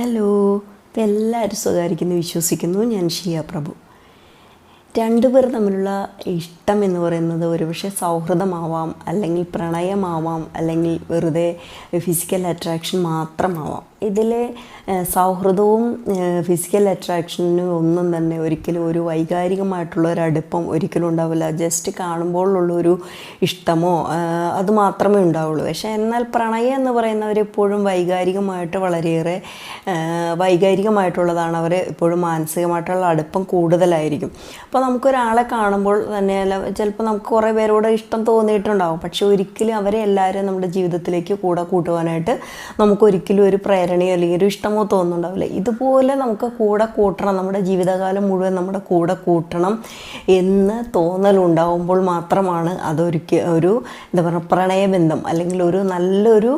Hello. ഇപ്പം എല്ലാവരും സുഖമായിരിക്കുന്നു വിശ്വസിക്കുന്നു. ഞാൻ ഷിയ പ്രഭു. രണ്ടുപേർ തമ്മിലുള്ള ഇഷ്ടം എന്ന് പറയുന്നത് ഒരുപക്ഷെ സൗഹൃദമാവാം അല്ലെങ്കിൽ പ്രണയമാവാം അല്ലെങ്കിൽ വെറുതെ ഫിസിക്കൽ അട്രാക്ഷൻ മാത്രമാവാം. ഏഹ്, സൗഹൃദവും ഫിസിക്കൽ അട്രാക്ഷനും ഒന്നും തന്നെ ഒരിക്കലും ഒരു വൈകാരികമായിട്ടുള്ള ഒരു അടുപ്പം ഒരിക്കലും ഉണ്ടാവില്ല. ജസ്റ്റ് കാണുമ്പോഴുള്ളൊരു ഇഷ്ടമോ അത് മാത്രമേ ഉണ്ടാവുള്ളൂ. പക്ഷേ എന്നാൽ പ്രണയം എന്ന് പറയുന്നവർ എപ്പോഴും വൈകാരികമായിട്ട് വളരെയേറെ വൈകാരികമായിട്ടുള്ളതാണ്. അവർ എപ്പോഴും മാനസികമായിട്ടുള്ള അടുപ്പം കൂടുതലായിരിക്കും. അപ്പോൾ നമുക്കൊരാളെ കാണുമ്പോൾ തന്നെ ചിലപ്പോൾ നമുക്ക് കുറേ പേരോട് ഇഷ്ടം തോന്നിയിട്ടുണ്ടാവും. പക്ഷെ ഒരിക്കലും അവരെ എല്ലാവരും നമ്മുടെ ജീവിതത്തിലേക്ക് കൂടെ കൂട്ടുവാനായിട്ട് നമുക്കൊരിക്കലും ഒരു ഒരു പ്രേരണയോ അല്ലെങ്കിൽ ഒരു ഇഷ്ടമോ തോന്നുന്നുണ്ടാവില്ല. ഇതുപോലെ നമുക്ക് കൂടെ കൂട്ടണം നമ്മുടെ ജീവിതകാലം മുഴുവൻ നമ്മുടെ കൂടെ കൂട്ടണം എന്ന് തോന്നലുണ്ടാവുമ്പോൾ മാത്രമാണ് അതൊരിക്കൽ ഒരു എന്താ പറയുക പ്രണയബന്ധം അല്ലെങ്കിൽ ഒരു നല്ലൊരു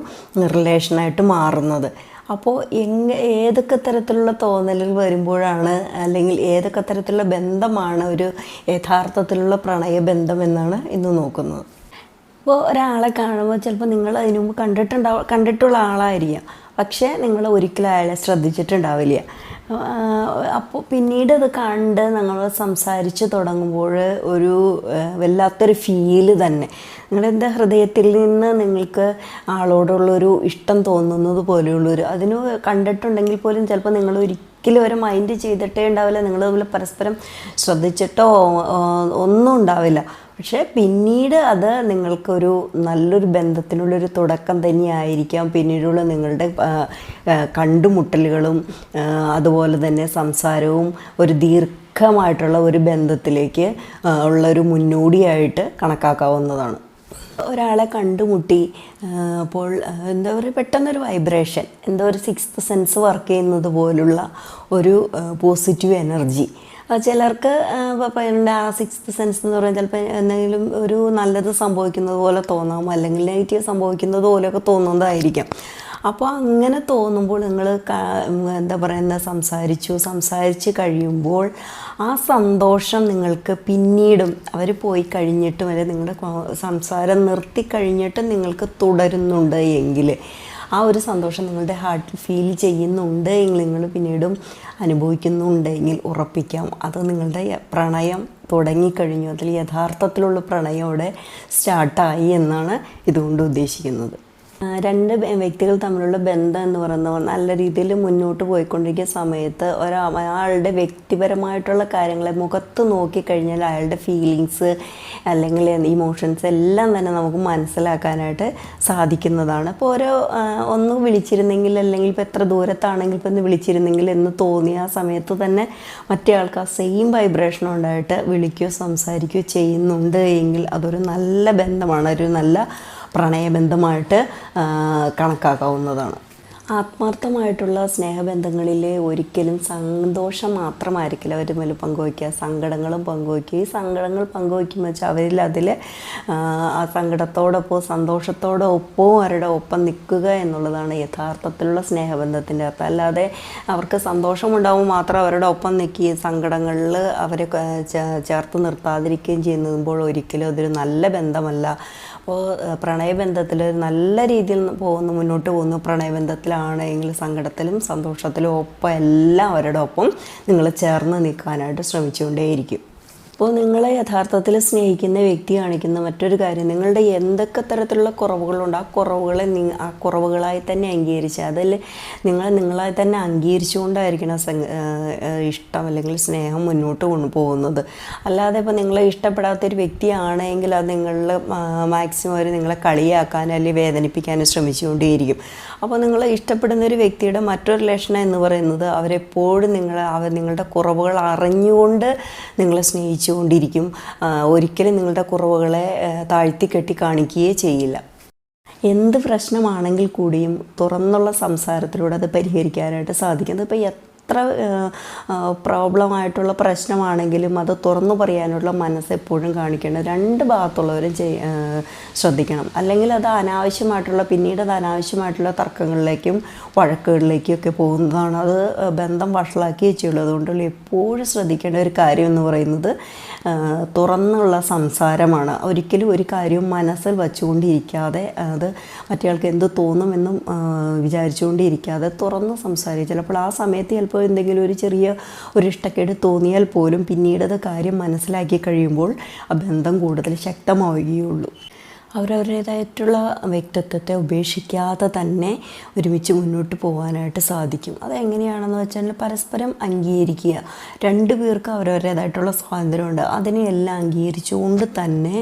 റിലേഷനായിട്ട് മാറുന്നത്. അപ്പോൾ എങ്ങ ഏതൊക്കെ തരത്തിലുള്ള തോന്നലുകൾ വരുമ്പോഴാണ് അല്ലെങ്കിൽ ഏതൊക്കെ തരത്തിലുള്ള ബന്ധമാണ് ഒരു യഥാർത്ഥത്തിലുള്ള പ്രണയബന്ധം എന്നാണ് ഇന്ന് നോക്കുന്നത്. ഇപ്പോൾ ഒരാളെ കാണുമ്പോൾ ചിലപ്പോൾ നിങ്ങൾ അതിനു മുമ്പ് കണ്ടിട്ടുണ്ടാവും കണ്ടിട്ടുള്ള ആളായിരിക്കാം. പക്ഷേ നിങ്ങൾ ഒരിക്കലും അയാളെ ശ്രദ്ധിച്ചിട്ടുണ്ടാവില്ല. അപ്പോൾ പിന്നീട് അത് കണ്ട് നിങ്ങൾ സംസാരിച്ച് തുടങ്ങുമ്പോൾ ഒരു വല്ലാത്തൊരു ഫീൽ തന്നെ. നിങ്ങളുടെ ഹൃദയത്തിൽ നിന്ന് നിങ്ങൾക്ക് ആളോടുള്ളൊരു ഇഷ്ടം തോന്നുന്നത് പോലെയുള്ളൊരു അതിന് കണ്ടിട്ടുണ്ടെങ്കിൽ പോലും ചിലപ്പോൾ നിങ്ങൾ ഒരിക്കലും ഒരു മൈൻഡ് ചെയ്തിട്ടേ ഉണ്ടാവില്ല. നിങ്ങൾ തമ്മിൽ പരസ്പരം ശ്രദ്ധിച്ചിട്ടോ ഒന്നും ഉണ്ടാവില്ല. പക്ഷേ പിന്നീട് അത് നിങ്ങൾക്കൊരു നല്ലൊരു ബന്ധത്തിനുള്ളൊരു തുടക്കം തന്നെയായിരിക്കാം പിന്നീടുള്ള നിങ്ങളുടെ കണ്ടുമുട്ടലുകളും അതുപോലെ തന്നെ സംസാരവും ഒരു ദീർഘമായിട്ടുള്ള ഒരു ബന്ധത്തിലേക്ക് ഉള്ളൊരു മുന്നോടിയായിട്ട് കണക്കാക്കാവുന്നതാണ്. ഒരാളെ കണ്ടുമുട്ടി അപ്പോൾ എന്താ പറയുക പെട്ടെന്നൊരു വൈബ്രേഷൻ എന്തോ ഒരു സിക്സ്ത് സെൻസ് വർക്ക് ചെയ്യുന്നത് പോലുള്ള ഒരു പോസിറ്റീവ് എനർജി ചിലർക്ക് പറയുന്നുണ്ട് ആ സിക്സ്ത് സെൻസ് എന്ന് പറയുന്നത് ചിലപ്പോൾ എന്തെങ്കിലും ഒരു നല്ലത് സംഭവിക്കുന്നത് പോലെ തോന്നാം അല്ലെങ്കിൽ നെഗറ്റീവ് സംഭവിക്കുന്നത് പോലെയൊക്കെ തോന്നുന്നതായിരിക്കാം. അപ്പോൾ അങ്ങനെ തോന്നുമ്പോൾ നിങ്ങൾ എന്താ പറയുന്ന സംസാരിച്ചു സംസാരിച്ച് കഴിയുമ്പോൾ ആ സന്തോഷം നിങ്ങൾക്ക് പിന്നീടും അവർ പോയി കഴിഞ്ഞിട്ടും വരെ നിങ്ങളുടെ സംസാരം നിർത്തി കഴിഞ്ഞിട്ടും നിങ്ങൾക്ക് തുടരുന്നുണ്ട് എങ്കിൽ ആ ഒരു സന്തോഷം നിങ്ങളുടെ ഹാർട്ടിൽ ഫീൽ ചെയ്യുന്നുണ്ട് എങ്കിൽ നിങ്ങൾ പിന്നീടും അനുഭവിക്കുന്നുണ്ടെങ്കിൽ ഉറപ്പിക്കാം. അത് നിങ്ങളുടെ പ്രണയം തുടങ്ങിക്കഴിഞ്ഞു അതിൽ യഥാർത്ഥത്തിലുള്ള പ്രണയം അവിടെ സ്റ്റാർട്ടായി എന്നാണ് ഇതുകൊണ്ട് ഉദ്ദേശിക്കുന്നത്. രണ്ട് വ്യക്തികൾ തമ്മിലുള്ള ബന്ധം എന്ന് പറയുന്നത് നല്ല രീതിയിൽ മുന്നോട്ട് പോയിക്കൊണ്ടിരിക്കുന്ന സമയത്ത് ഒരാ അയാളുടെ വ്യക്തിപരമായിട്ടുള്ള കാര്യങ്ങളെ മുഖത്ത് നോക്കിക്കഴിഞ്ഞാൽ അയാളുടെ ഫീലിങ്സ് അല്ലെങ്കിൽ ഇമോഷൻസ് എല്ലാം തന്നെ നമുക്ക് മനസ്സിലാക്കാനായിട്ട് സാധിക്കുന്നതാണ്. അപ്പോൾ ഓരോ ഒന്ന് വിളിച്ചിരുന്നെങ്കിൽ അല്ലെങ്കിൽ ഇപ്പോൾ എത്ര ദൂരത്താണെങ്കിൽ ഇപ്പോൾ ഒന്ന് വിളിച്ചിരുന്നെങ്കിൽ എന്ന് തോന്നിയ ആ സമയത്ത് തന്നെ മറ്റേ ആൾക്ക് ആ സെയിം വൈബ്രേഷൻ ഉണ്ടായിട്ട് വിളിക്കുകയോ സംസാരിക്കുകയോ ചെയ്യുന്നുണ്ട് എങ്കിൽ അതൊരു നല്ല ബന്ധമാണ്. ഒരു നല്ല പ്രണയബന്ധമായിട്ട് കണക്കാക്കാവുന്നതാണ്. ആത്മാർത്ഥമായിട്ടുള്ള സ്നേഹബന്ധങ്ങളിൽ ഒരിക്കലും സന്തോഷം മാത്രമായിരിക്കില്ല അവർ തമ്മിൽ പങ്കുവയ്ക്കുക. സങ്കടങ്ങളും പങ്കുവയ്ക്കുക. ഈ സങ്കടങ്ങൾ പങ്കുവയ്ക്കുമ്പോൾ വെച്ചാൽ അവരിൽ അതിൽ ആ സങ്കടത്തോടൊപ്പം സന്തോഷത്തോടൊപ്പവും അവരുടെ ഒപ്പം നിൽക്കുക എന്നുള്ളതാണ് യഥാർത്ഥത്തിലുള്ള സ്നേഹബന്ധത്തിന്റെ അർത്ഥം. അല്ലാതെ അവർക്ക് സന്തോഷമുണ്ടാവും മാത്രം അവരുടെ ഒപ്പം നിൽക്കുകയും സങ്കടങ്ങളിൽ അവരെ ചേർത്ത് നിർത്താതിരിക്കുകയും ചെയ്യുമ്പോൾ ഒരിക്കലും അതൊരു നല്ല ബന്ധമല്ല. അപ്പോൾ പ്രണയബന്ധത്തിൽ നല്ല രീതിയിൽ പോകുന്നു മുന്നോട്ട് പോകുന്നു. പ്രണയബന്ധത്തിലാണെങ്കിൽ സങ്കടത്തിലും സന്തോഷത്തിലും ഒപ്പം എല്ലാവരുടെ ഒപ്പം നിങ്ങൾ ചേർന്ന് നിൽക്കാനായിട്ട് ശ്രമിച്ചുകൊണ്ടേയിരിക്കും. അപ്പോൾ നിങ്ങളെ യഥാർത്ഥത്തിൽ സ്നേഹിക്കുന്ന വ്യക്തി കാണിക്കുന്ന മറ്റൊരു കാര്യം നിങ്ങളുടെ എന്തൊക്കെ തരത്തിലുള്ള കുറവുകളുണ്ട് ആ കുറവുകളെ ആ കുറവുകളായി തന്നെ അംഗീകരിച്ച് അതിൽ നിങ്ങൾ നിങ്ങളായി തന്നെ അംഗീകരിച്ചുകൊണ്ടായിരിക്കണം ഇഷ്ടം അല്ലെങ്കിൽ സ്നേഹം മുന്നോട്ട് കൊണ്ടുപോകുന്നത്. അല്ലാതെ ഇപ്പോൾ നിങ്ങളെ ഇഷ്ടപ്പെടാത്തൊരു വ്യക്തിയാണെങ്കിൽ അത് നിങ്ങളിൽ മാക്സിമം അവർ നിങ്ങളെ കളിയാക്കാൻ അല്ലെങ്കിൽ വേദനിപ്പിക്കാനും ശ്രമിച്ചുകൊണ്ടേയിരിക്കും. അപ്പോൾ നിങ്ങളെ ഇഷ്ടപ്പെടുന്ന ഒരു വ്യക്തിയുടെ മറ്റൊരു ലക്ഷണം എന്ന് പറയുന്നത് അവരെപ്പോഴും നിങ്ങളെ അവർ നിങ്ങളുടെ കുറവുകൾ അറിഞ്ഞുകൊണ്ട് നിങ്ങളെ സ്നേഹിച്ചുകൊണ്ടിരിക്കും ആ, ഒരിക്കലും നിങ്ങളുടെ കുറവുകളെ താഴ്ത്തിക്കെട്ടി കാണിക്കുകയേ ചെയ്യില്ല. എന്ത് പ്രശ്നമാണെങ്കിൽ കൂടിയും തുറന്നുള്ള സംസാരത്തിലൂടെ അത് പരിഹരിക്കാനായിട്ട് സാധിക്കും. അതിപ്പോൾ പ്രോബ്ലം ആയിട്ടുള്ള പ്രശ്നമാണെങ്കിലും അത് തുറന്നു പറയാനുള്ള മനസ്സ് എപ്പോഴും കാണിക്കേണ്ടത് രണ്ട് ഭാഗത്തുള്ളവരും ചെയ് ശ്രദ്ധിക്കണം. അല്ലെങ്കിൽ അത് അനാവശ്യമായിട്ടുള്ള പിന്നീട് അത് അനാവശ്യമായിട്ടുള്ള തർക്കങ്ങളിലേക്കും വഴക്കുകളിലേക്കും ഒക്കെ പോകുന്നതാണ്. അത് ബന്ധം വഷളാക്കി വെച്ചുള്ളൂ അതുകൊണ്ട് എപ്പോഴും ശ്രദ്ധിക്കേണ്ട ഒരു കാര്യം എന്ന് പറയുന്നത് തുറന്നുള്ള സംസാരമാണ്. ഒരിക്കലും ഒരു കാര്യവും മനസ്സിൽ വച്ചുകൊണ്ടിരിക്കാതെ അത് മറ്റേയാൾക്ക് എന്ത് തോന്നുമെന്നും വിചാരിച്ചുകൊണ്ടിരിക്കാതെ തുറന്ന് സംസാരിക്കുക. ചിലപ്പോൾ ആ സമയത്ത് ചിലപ്പോൾ എന്തെങ്കിലും ഒരു ചെറിയ ഒരു ഇഷ്ടക്കേട് തോന്നിയാൽ പോലും പിന്നീട് അത് കാര്യം മനസ്സിലാക്കി കഴിയുമ്പോൾ ആ ബന്ധം കൂടുതൽ ശക്തമാവുകയുള്ളൂ. അവരവരുടേതായിട്ടുള്ള വ്യക്തിത്വത്തെ ഉപേക്ഷിക്കാതെ തന്നെ ഒരുമിച്ച് മുന്നോട്ട് പോകാനായിട്ട് സാധിക്കും. അതെങ്ങനെയാണെന്ന് വെച്ചാൽ പരസ്പരം അംഗീകരിക്കുക. രണ്ടു പേർക്ക് അവരവരുടേതായിട്ടുള്ള സ്വാതന്ത്ര്യമുണ്ട്. അതിനെയെല്ലാം അംഗീകരിച്ചുകൊണ്ട് തന്നെ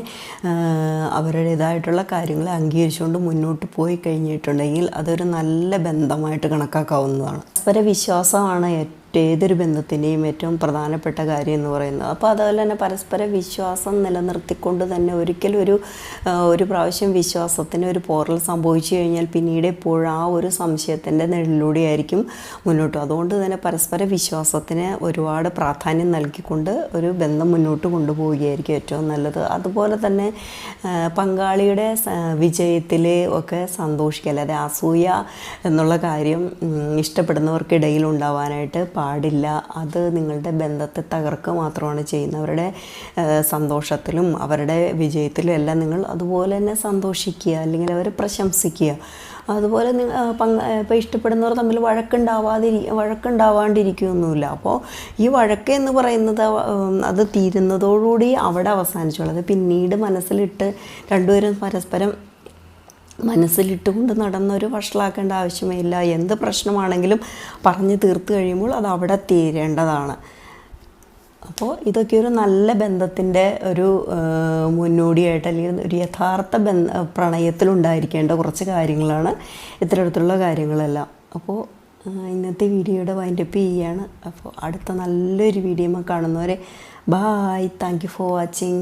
അവരുടേതായിട്ടുള്ള കാര്യങ്ങളെ അംഗീകരിച്ചുകൊണ്ട് മുന്നോട്ട് പോയി കഴിഞ്ഞിട്ടുണ്ടെങ്കിൽ അതൊരു നല്ല ബന്ധമായിട്ട് കണക്കാക്കാവുന്നതാണ്. പരസ്പര വിശ്വാസമാണ് ഏറ്റവും ഏതൊരു ബന്ധത്തിന്റെയും ഏറ്റവും പ്രധാനപ്പെട്ട കാര്യം എന്ന് പറയുന്നത്. അപ്പോൾ അതുപോലെ തന്നെ പരസ്പര വിശ്വാസം നിലനിർത്തിക്കൊണ്ട് തന്നെ ഒരിക്കലും ഒരു ഒരു പ്രാവശ്യം വിശ്വാസത്തിന് ഒരു പോറൽ സംഭവിച്ചു കഴിഞ്ഞാൽ പിന്നീട് എപ്പോഴും ആ ഒരു സംശയത്തിന്റെ ആയിരിക്കും മുന്നോട്ട്. അതുകൊണ്ട് തന്നെ പരസ്പര വിശ്വാസത്തിന് ഒരുപാട് പ്രാധാന്യം നൽകിക്കൊണ്ട് ഒരു ബന്ധം മുന്നോട്ട് കൊണ്ടുപോവുകയായിരിക്കും ഏറ്റവും നല്ലത്. അതുപോലെ തന്നെ പങ്കാളിയുടെ വിജയത്തിൽ ഒക്കെ സന്തോഷിക്കുക അല്ലാതെ അസൂയ എന്നുള്ള കാര്യം ഇഷ്ടപ്പെടുന്നവർക്കിടയിൽ ഉണ്ടാവാനായിട്ട് പാടില്ല. അത് നിങ്ങളുടെ ബന്ധത്തെ തകർക്കുക മാത്രമാണ് ചെയ്യുന്നത്. അവരുടെ സന്തോഷത്തിലും അവരുടെ വിജയത്തിലും എല്ലാം നിങ്ങൾ അതുപോലെ തന്നെ സന്തോഷിക്കുക അല്ലെങ്കിൽ അവരെ പ്രശംസിക്കുക. അതുപോലെ നിങ്ങൾ പങ്ക ഇപ്പോൾ ഇഷ്ടപ്പെടുന്നവർ തമ്മിൽ വഴക്കുണ്ടാവാതിരി വഴക്കുണ്ടാവാണ്ടിരിക്കുകയൊന്നുമില്ല അപ്പോൾ ഈ വഴക്ക് എന്ന് പറയുന്നത് അത് തീരുന്നതോടുകൂടി അവിടെ അവസാനിച്ചോളൂ. അത് പിന്നീട് മനസ്സിലിട്ട് രണ്ടുപേരും പരസ്പരം മനസ്സിലിട്ടുകൊണ്ട് നടന്നൊരു വഷളാക്കേണ്ട ആവശ്യമേ ഇല്ല എന്ത് പ്രശ്നമാണെങ്കിലും പറഞ്ഞു തീർത്തു കഴിയുമ്പോൾ അത് അവിടെ തീരേണ്ടതാണ്. അപ്പോൾ ഇതൊക്കെ ഒരു നല്ല ബന്ധത്തിന്റെ ഒരു മുന്നോടിയായിട്ട് അല്ലെങ്കിൽ ഒരു യഥാർത്ഥ ബന്ധ പ്രണയത്തിലുണ്ടായിരിക്കേണ്ട കുറച്ച് കാര്യങ്ങളാണ് ഇത്തരത്തിലുള്ള കാര്യങ്ങളെല്ലാം. അപ്പോൾ ഇന്നത്തെ വീഡിയോയുടെ വൈൻഡപ്പ് ചെയ്യാണ്. അപ്പോൾ അടുത്ത നല്ലൊരു വീഡിയോ കാണുന്നവരെ bye. Thank you for watching.